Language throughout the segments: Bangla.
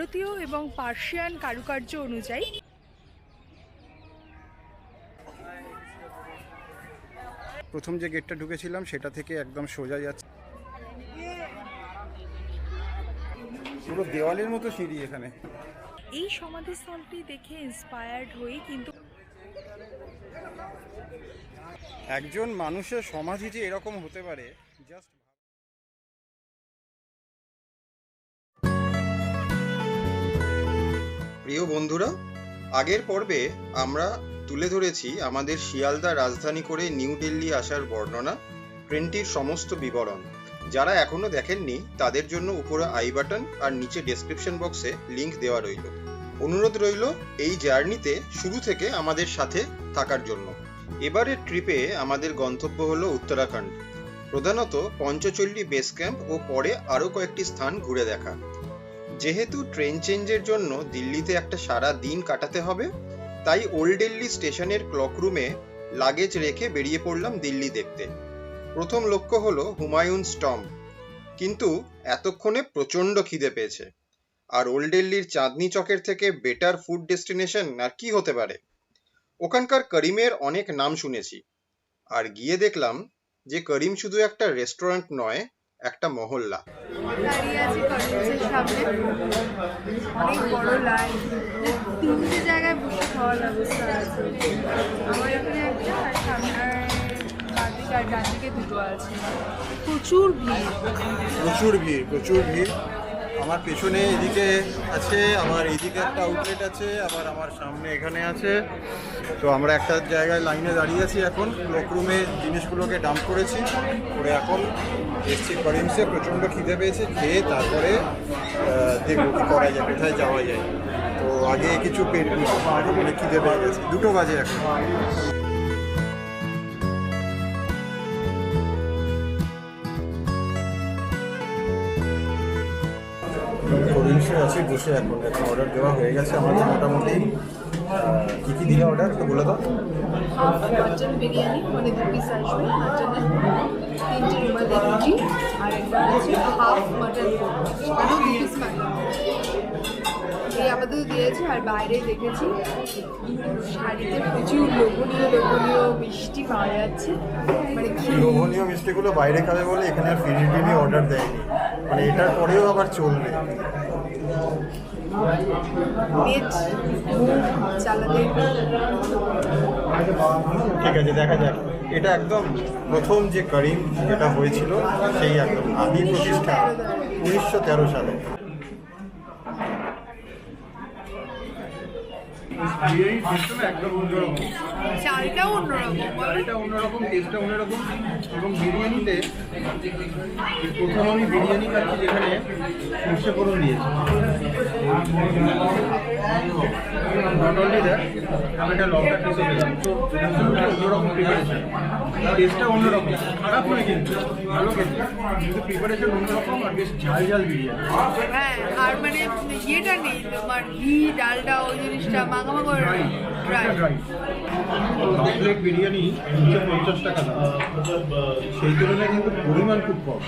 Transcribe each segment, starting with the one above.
ভারতীয় এবং পার্সিয়ান কারুকার্য অনুযায়ী প্রথম যে গেটটা ঢুকেছিলাম সেটা থেকে একদম সোজা যাচ্ছে। পুরো দেওয়ালের মতো সিঁড়ি এখানে। এই সমাধিস্থলটি দেখে ইন্সপায়ার্ড হয়েই কিন্তু একজন মানুষের সমাধি যে এরকম হতে পারে জাস্ট প্রিয় বন্ধুরা, আগের পর্বে আমরা তুলে ধরেছি আমাদের শিয়ালদা রাজধানী করে নিউ দিল্লি আসার বর্ণনা, ট্রেনটির সমস্ত বিবরণ। যারা এখনও দেখেননি, তাদের জন্য উপরে আই বাটন আর নিচে ডেসক্রিপশন বক্সে লিংক দেওয়া রইল। অনুরোধ রইল, এই জার্নিতে শুরু থেকে আমাদের সাথে থাকার জন্য। এবারের ট্রিপে আমাদের গন্তব্য হলো উত্তরাখণ্ড। প্রধানত পঞ্চচল্লী বেস ক্যাম্প ও পরে আরও কয়েকটি স্থান ঘুরে দেখা। যেহেতু ট্রেন চেঞ্জের জন্য দিল্লিতে একটা সারা দিন কাটাতে হবে, তাই ওল্ড দিল্লি স্টেশনের ক্লক রুমে লাগেজ রেখে বেরিয়ে পড়লাম দিল্লি দেখতে। প্রথম লক্ষ্য হলো হুমায়ুন স্টম্প। কিন্তু এতক্ষণে প্রচণ্ড খিদে পেয়েছে। আর ওল্ড দিল্লির চাঁদনি চকের থেকে বেটার ফুড ডেস্টিনেশন আর কি হতে পারে? ওখানকার করিমের অনেক নাম শুনেছি। আর গিয়ে দেখলাম যে করিম শুধু একটা রেস্টুরেন্ট নয় একটা মহল্লা। প্রচুর ভিড়। প্রচুর ভিড় প্রচুর ভিড়। আমার পেছনে এদিকে আছে, আমার এইদিকে একটা আউটলেট আছে, আবার আমার সামনে এখানে আছে। তো আমরা একটা জায়গায় লাইনে দাঁড়িয়ে আছি এখন। রুমে জিনিসগুলোকে ডাম্প করেছি। করে এখন এসছি করিমসে প্রচণ্ড খিদে পেয়েছে, খেয়ে তারপরে দেখব কী করা যায়, কোথায় যাওয়া যায়। তো আগে কিছু পেট মানে খিদে পেয়ে গেছে। দুটো বাজে এখন। আছি বসে এখন। এখন অর্ডার দেওয়া হয়ে গেছে আমাদের মোটামুটি। কী কী দিলে অর্ডার একটু বলে দাও। মাটন বিরিয়ানি মানে দু পিস আসবে মাটনের তিনটে রুমালি রুটি আর একটা আছে হাফ মাটন সেখানেও দু পিস এই আপাতত দিয়েছে আর বাইরে দেখেছি। শাড়িতে প্রচুর লোভনীয় লোভনীয় মিষ্টি পাওয়া যাচ্ছে। মানে লোভনীয় মিষ্টিগুলো বাইরে খাবে বলে এখানে আর ফিরি টিভি অর্ডার দেয়নি। মানে এটার পরেও আবার চলবে। নেট চালাতে ঠিক আছে দেখা যাক। এটা একদম প্রথম যে করিম যেটা হয়েছিল সেই একদম আদি প্রতিষ্ঠা উনিশশো তেরো সালে। বিরিয়ানির অন্যরকম। বলো। অন্যরকম টেস্টটা অন্যরকম। এবং বিরিয়ানিতে প্রথম আমি বিরিয়ানি খাচ্ছি যেখানে সর্ষে ফোড়ন দিয়েছি নট অনলি দ্যাট আমি একটা লঙ্কা টেস্টও পেলাম তো অন্যরকম প্রিপারেশন টেস্টটা অন্যরকম। খারাপ নয় কিন্তু ভালো খেতে। কিন্তু প্রিপারেশন অন্যরকম আর বেশ ঝাল ঝাল বিরিয়ানি। হ্যাঁ আর মানে ইয়েটা নেই তোমার ঘি ডালটা ওই জিনিসটা মাখামাখা ড্রাই ড্রাই সেই তুলনায় কিন্তু পরিমাণ খুব কম।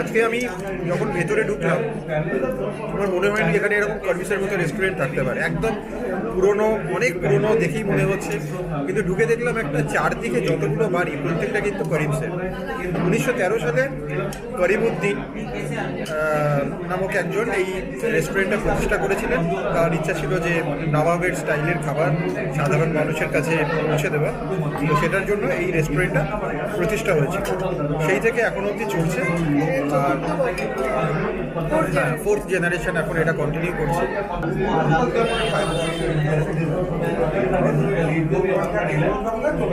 আজকে আমি যখন ভেতরে ঢুকলাম, আমার মনে হয়নি এখানে এরকম কর্মিসের মতো রেস্টুরেন্ট থাকতে পারে। একদম পুরনো, অনেক পুরনো দেখেই মনে হচ্ছে। কিন্তু ঢুকে দেখলাম একটা চারদিকে যতগুলো বাড়ি, প্রত্যেকটা কিন্তু করিমসের উনিশশো তেরো সালে করিমউদ্দিন আহ, নামক একজন এই রেস্টুরেন্টটা প্রতিষ্ঠা করেছিলেন। তার ইচ্ছা ছিল যে নবাবের স্টাইলের খাবার সাধারণ মানুষের কাছে পৌঁছে দেওয়া। তো সেটার জন্য এই রেস্টুরেন্টটা প্রতিষ্ঠা হয়েছিল। সেই থেকে এখন অবধি চলছে। আর হ্যাঁ ফোর্থ জেনারেশন এখন এটা কন্টিনিউ করছে।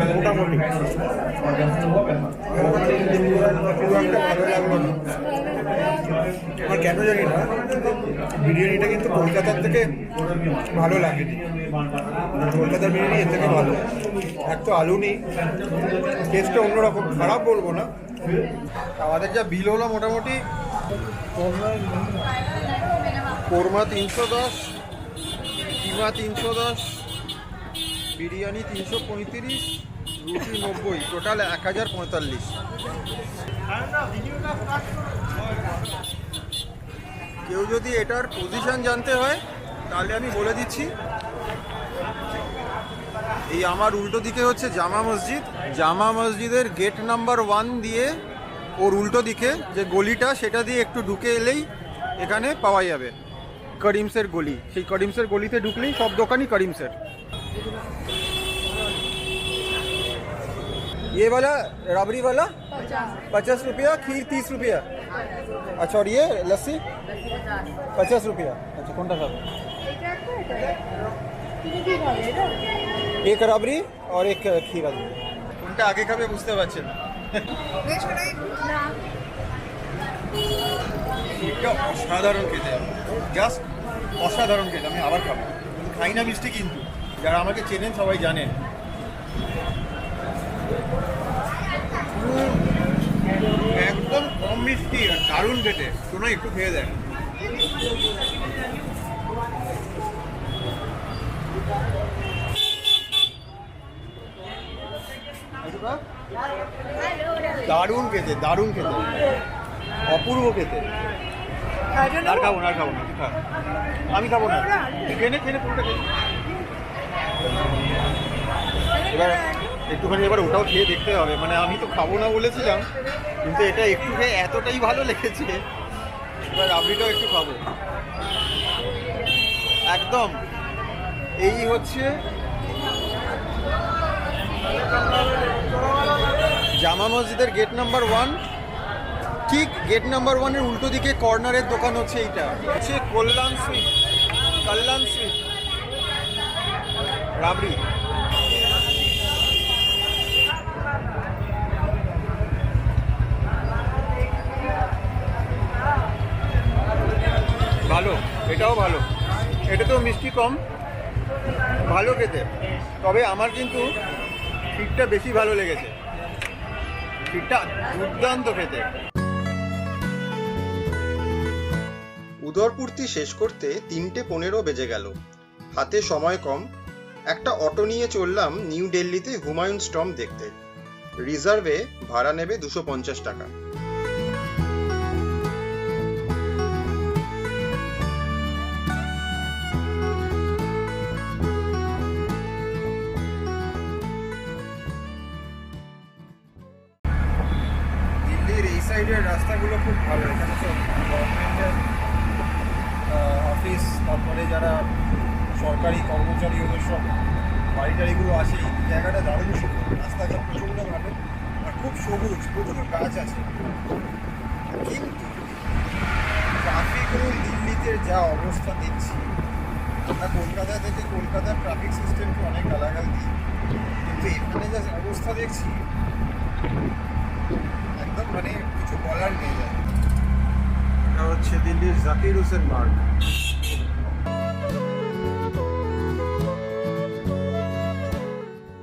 মোটামুটি। আমার কেন জানি না, বিরিয়ানিটা কিন্তু কলকাতার থেকে ভালো লাগে। কলকাতার বিরিয়ানি এর থেকে ভালো। এক তো আলু নেই টেস্টটা অন্যরকম, খারাপ বলব না। আমাদের যা বিল হলো মোটামুটি কোরমা তিনশো দশ, কিমা তিনশো দশ, বিরিয়ানি তিনশো পঁয়ত্রিশ, রুটি নব্বই টোটাল এক হাজার পঁয়তাল্লিশ। কেউ যদি এটার পজিশন জানতে হয়, তাহলে আমি বলে দিচ্ছি। এই আমার উল্টো দিকে হচ্ছে জামা মসজিদ। জামা মসজিদের গেট নাম্বার ওয়ান দিয়ে ওর উল্টো দিকে যে গলিটা, সেটা দিয়ে একটু ঢুকে এলেই এখানে পাওয়া যাবে। করিমসের গলি। সেই করিমসের গলিতে ঢুকলেই সব দোকানই করিমসের। ये वाला रबड़ी वाला পঞ্চাশ पचास रुपया खीर तीस रुपया अच्छा और ये लस्सी पचास रुपया अच्छा कौन सा এটা একটা এটা তুমি কি খাবে এটা एक रबड़ी और एक खीरा দিন কোনটা আগে খাবে বুঝতে পারছেন বেশ ওটাই না এটা অসাধারণ খেতে জাস্ট অসাধারণ খেতে আমি আবার খাবো কিন্তু খাই না মিষ্টি কিন্তু যারা আমাকে চেনেন সবাই জানেন উম, একদম কম মিষ্টি আর দারুণ খেতে। শোনো, একটু খেয়ে দেখ। দারুণ খেতে দারুণ খেতে। অপূর্ব খেতে। আর খাব না, আর খাব না আমি খাব না। খেয়ে খেয়ে পুরোটা নে। এবার একটুখানি এবার ওটাও খেয়ে দেখতে হবে। মানে আমি তো খাব না বলেছিলাম, কিন্তু এটা একটু খেয়ে এতটাই ভালো লেগেছে। এবার রাবড়িটাও একটু খাব। একদম। এই হচ্ছে জামা মসজিদের গেট নাম্বার ওয়ান ঠিক গেট নাম্বার ওয়ানের উল্টো দিকে কর্নারের দোকান হচ্ছে এইটা। হচ্ছে কল্যাণ সুইট কল্যাণ সুইট রাবড়ি ভালো এটাও ভালো। এটা তো মিষ্টি কম, ভালো খেতে। তবে আমার কিন্তু ফিটটা বেশি ভালো লেগেছে। ফিটটা দুর্দান্ত খেতে। উদরপূর্তি শেষ করতে তিনটে পনেরো বেজে গেল। হাতে সময় কম। একটা অটো নিয়ে চললাম নিউ দিল্লিতে হুমায়ুন স্টম দেখতে। রিজার্ভে ভাড়া নেবে দুশো পঞ্চাশ টাকা। গাছ আছে। কিন্তু ট্রাফিক দিল্লিতে যা অবস্থা দেখছি আমরা কলকাতা থেকে কলকাতার ট্রাফিক সিস্টেমকে অনেক গালাগাল দিই, কিন্তু এখানে যা অবস্থা দেখছি, একদম মানে কিছু বলার নেই। এটা হচ্ছে দিল্লির জাকির হোসেন মার্গ।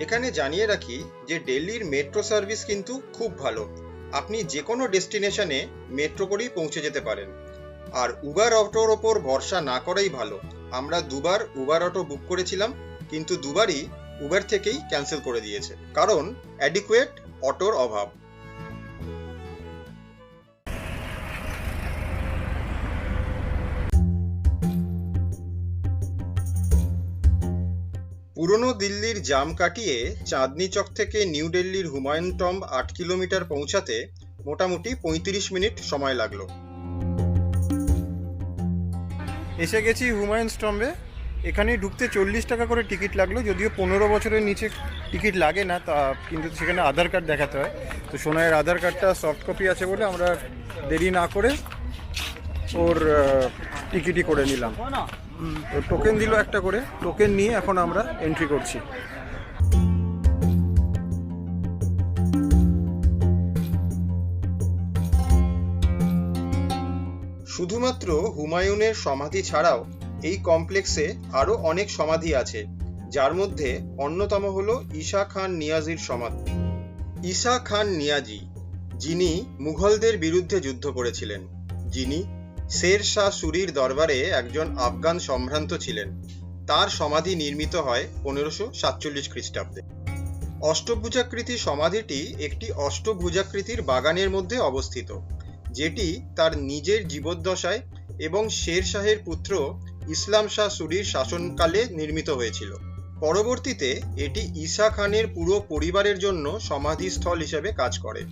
এখানে জানিয়ে রাখি যে দিল্লির মেট্রো সার্ভিস কিন্তু খুব ভালো। আপনি যে কোনো ডেস্টিনেশনে মেট্রো করেই পৌঁছে যেতে পারেন। আর উবার অটোর ওপর ভরসা না করাই ভালো। আমরা দুবার উবার অটো বুক করেছিলাম, কিন্তু দুবারই উবার থেকেই ক্যান্সেল করে দিয়েছে। কারণ অ্যাডিকুয়েট অটোর অভাব। পুরনো দিল্লির জাম কাটিয়ে চাঁদনি চক থেকে নিউ দিল্লির হুমায়ুন টম্ব আট কিলোমিটার পৌঁছাতে মোটামুটি পঁয়ত্রিশ মিনিট সময় লাগল। এসে গেছি হুমায়ুন স্টম্বে এখানে ঢুকতে চল্লিশ টাকা করে টিকিট লাগল, যদিও পনেরো বছরের নিচে টিকিট লাগে না, তা কিন্তু সেখানে আধার কার্ড দেখাতে হয়। তো সোনাইয়ের আধার কার্ডটা সফট কপি আছে বলে আমরা দেরি না করে ওর টিকিটই করে নিলাম। টোকেন দিল একটা করে। টোকেন নিয়ে এখন আমরা এন্ট্রি করছি। শুধুমাত্র হুমায়ুনের সমাধি ছাড়াও এই কমপ্লেক্সে আরও অনেক সমাধি আছে, যার মধ্যে অন্যতম হল ঈশা খান নিয়াজির সমাধি। ঈশা খান নিয়াজি, যিনি মুঘলদের বিরুদ্ধে যুদ্ধ করেছিলেন, যিনি শের শাহ সুরির দরবারে একজন আফগান সম্ভ্রান্ত ছিলেন। তার সমাধি নির্মিত হয় পনেরোশো সাতচল্লিশ খ্রিস্টাব্দে। অষ্টভুজাকৃতি সমাধিটি একটি অষ্টভুজাকৃতির বাগানের মধ্যে অবস্থিত, যেটি তার নিজের জীবদ্দশায় এবং শের শাহের পুত্র ইসলাম শাহ সুরির শাসনকালে নির্মিত হয়েছিল। পরবর্তীতে এটি ঈসা খানের পুরো পরিবারের জন্য সমাধিস্থল হিসেবে কাজ করে।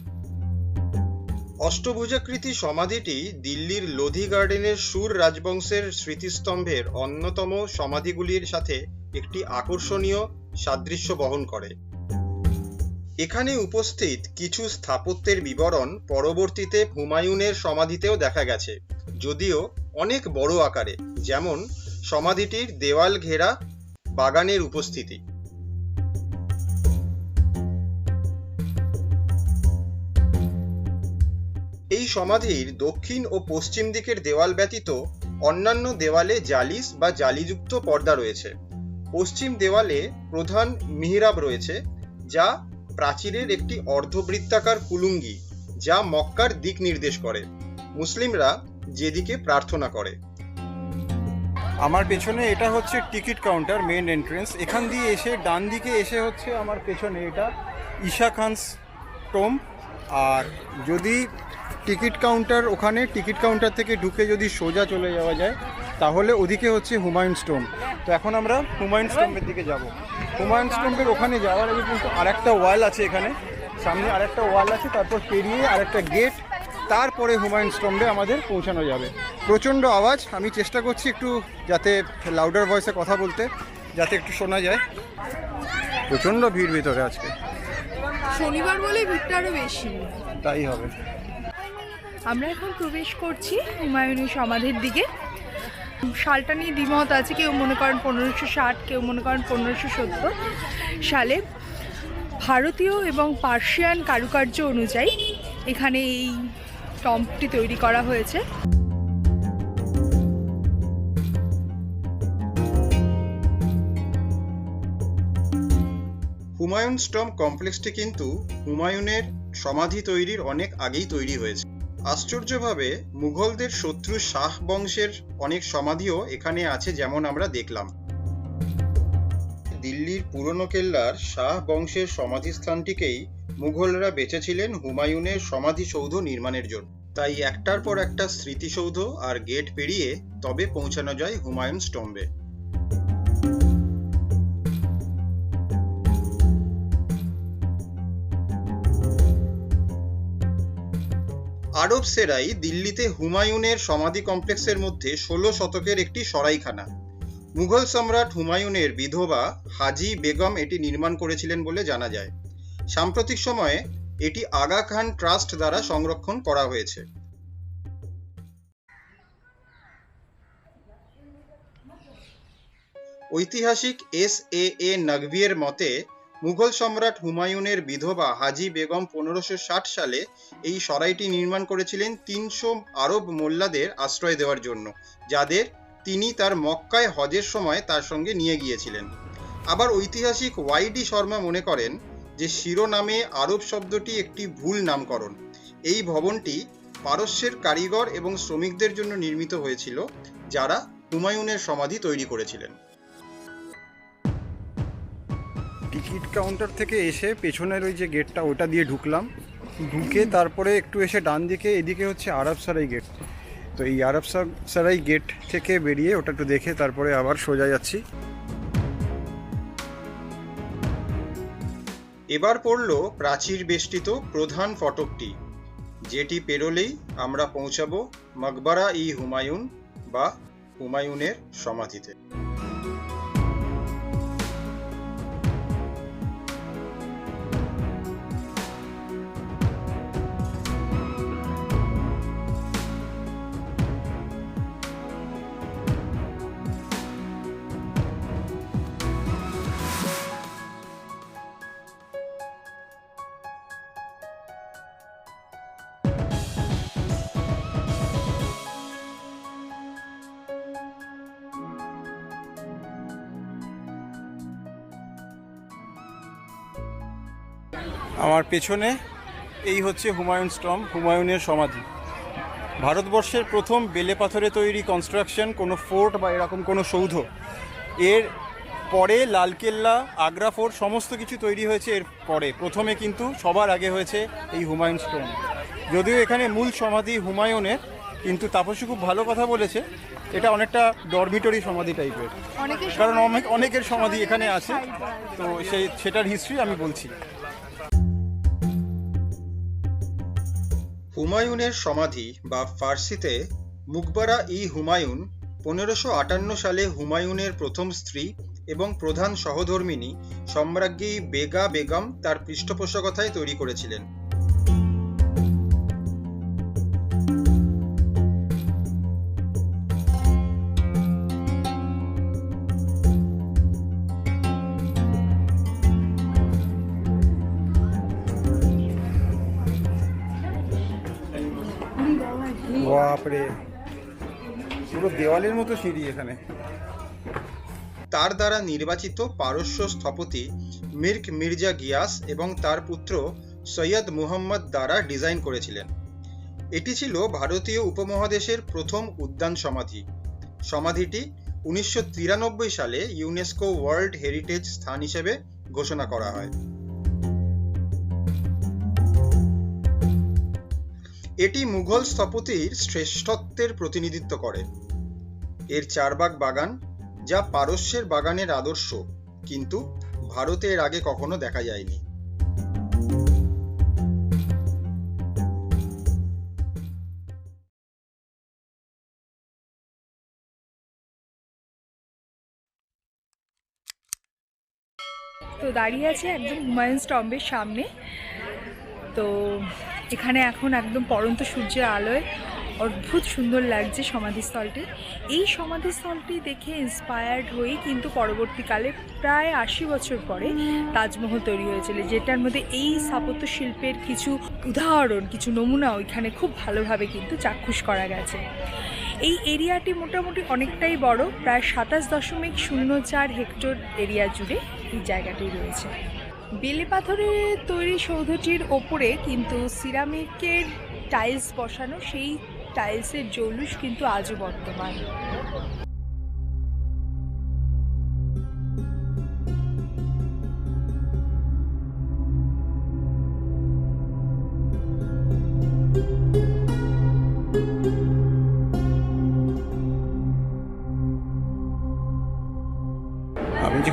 অষ্টভুজাকৃতি সমাধিটি দিল্লির লোধি গার্ডেনের সুর রাজবংশের স্মৃতিস্তম্ভের অন্যতম সমাধিগুলির সাথে একটি আকর্ষণীয় সাদৃশ্য বহন করে। এখানে উপস্থিত কিছু স্থাপত্যের বিবরণ পরবর্তীতে হুমায়ুনের সমাধিতেও দেখা গেছে, যদিও অনেক বড় আকারে, যেমন সমাধিটির দেওয়াল ঘেরা বাগানের উপস্থিতি। এই সমাধির দক্ষিণ ও পশ্চিম দিকের দেওয়াল ব্যতীত অন্যান্য দেওয়ালে জালিস বা জালিযুক্ত পর্দা রয়েছে। পশ্চিম দেওয়ালে প্রধান মিহরাব রয়েছে, যা প্রাচীরের একটি অর্ধবৃত্তাকার কুলুঙ্গি, যা মক্কার দিক নির্দেশ করে। মুসলিমরা যেদিকে প্রার্থনা করে। আমার পেছনে এটা হচ্ছে টিকিট কাউন্টার মেন এন্ট্রেন্স। এখান দিয়ে এসে ডান দিকে এসে হচ্ছে আমার পেছনে এটা ঈশা খানস টোম আর যদি টিকিট কাউন্টার ওখানে টিকিট কাউন্টার থেকে ঢুকে যদি সোজা চলে যাওয়া যায় তাহলে ওদিকে হচ্ছে হুমায়ুন স্টোম তো এখন আমরা হুমায়ুন স্টোম্বের দিকে যাব। হুমায়ুন স্টোম্বের ওখানে যাওয়ার আগে কিন্তু আরেকটা ওয়াল আছে এখানে। সামনে আরেকটা ওয়াল আছে তারপর পেরিয়ে আরেকটা গেট তারপরে হুমায়ুন স্টোম্বে আমাদের পৌঁছানো যাবে। প্রচণ্ড আওয়াজ আমি চেষ্টা করছি একটু যাতে লাউডার ভয়েসে কথা বলতে যাতে একটু শোনা যায়। প্রচণ্ড ভিড় ভিতরে আজকে। শনিবার বলে ভিড়টা আরও বেশি। তাই হবে। আমরা এখন প্রবেশ করছি হুমায়ুনের সমাধির দিকে। সালটা নিয়ে দ্বিমত আছে, কেউ মনে করেন পনেরোশো ষাট, কেউ মনে করেন পনেরোশো সত্তর সালে। ভারতীয় এবং পার্সিয়ান কারুকার্য অনুযায়ী এখানে এই টম্পটি তৈরি করা হয়েছে। হুমায়ুন স্টম কমপ্লেক্সটি কিন্তু হুমায়ুনের সমাধি তৈরির অনেক আগেই তৈরি হয়েছে। আশ্চর্যভাবে মুঘলদের শত্রু শাহ বংশের অনেক সমাধিও এখানে আছে যেমন আমরা দেখলাম। দিল্লির পুরনো কেল্লার শাহ বংশের সমাধিস্থানটিকেই মুঘলরা বেঁচেছিলেন হুমায়ুনের সমাধিসৌধ নির্মাণের জন্য। তাই একটার পর একটা স্মৃতিসৌধ আর গেট পেরিয়ে তবে পৌঁছানো যায় হুমায়ুন স্টম্বে আরব সেরাই দিল্লিতে হুমায়ুনের সমাধি কমপ্লেক্সের মধ্যে ষোলো শতকের একটি সরাইখানা। মুঘল সম্রাট হুমায়ুনের বিধবা হাজি বেগম এটি নির্মাণ করেছিলেন বলে জানা যায়। সাম্প্রতিক সময়ে এটি আগা খান ট্রাস্ট দ্বারা সংরক্ষণ করা হয়েছে। ঐতিহাসিক এস এ এ নগভিয়ের মতে মুঘল সম্রাট হুমায়ুনের বিধবা হাজি বেগম পনেরোশো সালে এই সরাইটি নির্মাণ করেছিলেন তিনশো আরব মোল্লাদের আশ্রয় দেওয়ার জন্য, যাদের তিনি তার মক্কায় হজের সময় তার সঙ্গে নিয়ে গিয়েছিলেন। আবার ঐতিহাসিক ওয়াইডি শর্মা মনে করেন যে শিরোনামে আরব শব্দটি একটি ভুল নামকরণ। এই ভবনটি পারস্যের কারিগর এবং শ্রমিকদের জন্য নির্মিত হয়েছিল, যারা হুমায়ুনের সমাধি তৈরি করেছিলেন। টিকিট কাউন্টার থেকে এসে পেছনের ওই যে গেটটা, ওটা দিয়ে ঢুকলাম। ঢুকে তারপরে একটু এসে ডান দিকে, এদিকে হচ্ছে আরব সারাই গেট। তো এই আরব সারাই গেট থেকে বেরিয়ে ওটা একটু দেখে তারপরে আবার সোজা যাচ্ছি। এবার পড়ল প্রাচীর বেষ্টিত প্রধান ফটকটি, যেটি পেরোলেই আমরা পৌঁছাবো মকবরা ই হুমায়ুন বা হুমায়ুনের সমাধিতে। আমার পেছনে এই হচ্ছে হুমায়ুন স্টম হুমায়ুনের সমাধি। ভারতবর্ষের প্রথম বেলে পাথরে তৈরি কনস্ট্রাকশন কোনো ফোর্ট বা এরকম কোনো সৌধ। এর পরে লালকেল্লা আগ্রা ফোর্ট সমস্ত কিছু তৈরি হয়েছে এর পরে। প্রথমে কিন্তু সবার আগে হয়েছে এই হুমায়ুন স্টোন যদিও এখানে মূল সমাধি হুমায়ুনের কিন্তু তাপসী খুব ভালো কথা বলেছে। এটা অনেকটা ডরমিটরি সমাধি টাইপের কারণ অনেক অনেকের সমাধি এখানে আছে। তো সেই সেটার হিস্ট্রি আমি বলছি। হুমায়ুনের সমাধি বা ফার্সিতে মুকবারা ই হুমায়ুন পনেরোশো আটান্ন সালে হুমায়ুনের প্রথম স্ত্রী এবং প্রধান সহধর্মিনী সম্রাজ্ঞী বেগা বেগম তার পৃষ্ঠপোষকতায় তৈরি করেছিলেন। বাপরে। পুরো দেওয়ালের মতো সিঁড়ি এখানে। তার দ্বারা নির্বাচিত পারস্য স্থপতি মির্ক মির্জা গিয়াস এবং তার পুত্র সৈয়দ মুহাম্মদ দ্বারা ডিজাইন করেছিলেন। এটি ছিল ভারতীয় উপমহাদেশের প্রথম উদ্যান সমাধি। সমাধিটি উনিশশো তিরানব্বই সালে ইউনেস্কো ওয়ার্ল্ড হেরিটেজ স্থান হিসেবে ঘোষণা করা হয়। এটি মুঘল স্থপতির শ্রেষ্ঠত্বের প্রতিনিধিত্ব করে। এর চারবাগ বাগান, যা পারস্যের বাগানের আদর্শ, কিন্তু ভারতে এর আগে কখনো দেখা যায়নি। তো দাঁড়িয়ে আছে একদম হুমায়ুন স্টম্বের সামনে। তো এখানে এখন একদম পরন্ত সূর্যের আলোয় অদ্ভুত সুন্দর লাগছে সমাধিস্থলটি। এই সমাধিস্থলটি দেখে ইন্সপায়ার্ড হয়েই কিন্তু পরবর্তীকালে প্রায় আশি বছর পরে তাজমহল তৈরি হয়েছিল, যেটার মধ্যে এই স্থাপত্য শিল্পের কিছু উদাহরণ, কিছু নমুনা ওইখানে খুব ভালোভাবে কিন্তু চাক্ষুষ করা গেছে। এই এরিয়াটি মোটামুটি অনেকটাই বড়, প্রায় সাতাশ দশমিক শূন্য চার হেক্টর এরিয়া জুড়ে এই জায়গাটি রয়েছে। বেলে পাথরের তৈরি সৌধটির ওপরে কিন্তু সিরামিকের টাইলস বসানো, সেই টাইলসের জৌলুস কিন্তু আজও বর্তমান।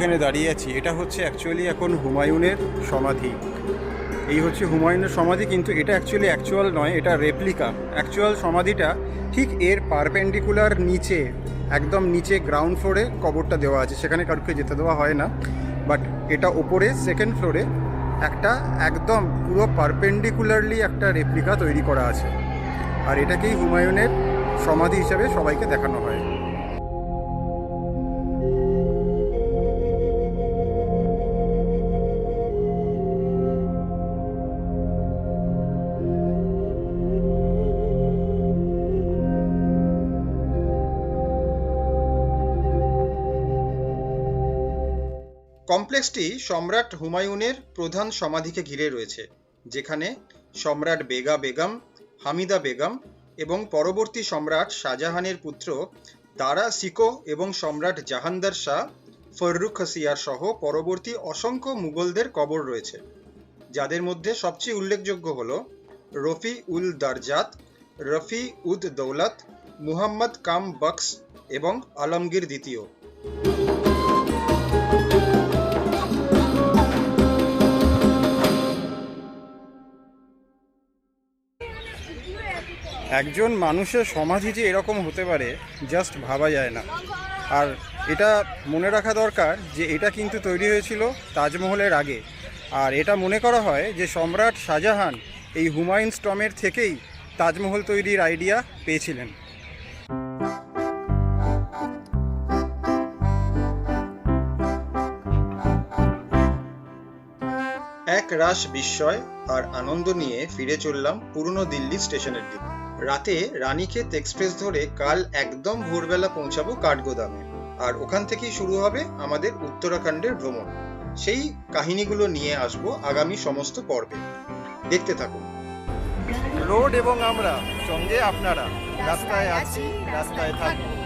যেখানে দাঁড়িয়ে আছি। এটা হচ্ছে অ্যাকচুয়ালি এখন হুমায়ুনের সমাধি। এই হচ্ছে হুমায়ুনের সমাধি, কিন্তু এটা অ্যাকচুয়ালি অ্যাকচুয়াল নয়, এটা রেপ্লিকা অ্যাকচুয়াল সমাধিটা ঠিক এর পারপেন্ডিকুলার নিচে, একদম নিচে গ্রাউন্ড ফ্লোরে কবরটা দেওয়া আছে। সেখানে কারোকে যেতে দেওয়া হয় না বাট এটা ওপরে সেকেন্ড ফ্লোরে একটা একদম পুরো পারপেন্ডিকুলারলি একটা রেপ্লিকা তৈরি করা আছে। আর এটাকেই হুমায়ুনের সমাধি হিসাবে সবাইকে দেখানো হয়। কমপ্লেক্সটি সম্রাট হুমায়ুনের প্রধান সমাধিকে ঘিরে রয়েছে, যেখানে সম্রাট বেগা বেগম, হামিদা বেগম এবং পরবর্তী সম্রাট শাহজাহানের পুত্র দারা সিকো এবং সম্রাট জাহানদার শাহ ফররুখসিয়ার সহ পরবর্তী অসংখ্য মুঘলদের কবর রয়েছে। যাদের মধ্যে সবচেয়ে উল্লেখযোগ্য হল রফি উল দারজাত, রফি উদ দৌলত, মুহাম্মদ কাম বক্স এবং আলমগীর দ্বিতীয়। একজন মানুষের সমাধি যে এরকম হতে পারে জাস্ট ভাবা যায় না। আর এটা মনে রাখা দরকার যে এটা কিন্তু তৈরি হয়েছিল তাজমহলের আগে। আর এটা মনে করা হয় যে সম্রাট শাহজাহান এই হুমায়ুন স্টমের থেকেই তাজমহল তৈরির আইডিয়া পেয়েছিলেন। এক রাশ বিস্ময় আর আনন্দ নিয়ে ফিরে চললাম পুরনো দিল্লি স্টেশনের দিকে। রাতে রানীক্ষেত এক্সপ্রেস ধরে কাল একদম ভোরবেলা পৌঁছাবো কাঠগোদামে। আর ওখান থেকেই শুরু হবে আমাদের উত্তরাখণ্ডের ভ্রমণ। সেই কাহিনীগুলো নিয়ে আসব আগামী সমস্ত পর্বে। দেখতে থাকুন। রোড এবং আমরা সঙ্গে আপনারা। রাস্তায় আছি, রাস্তায় থাকব।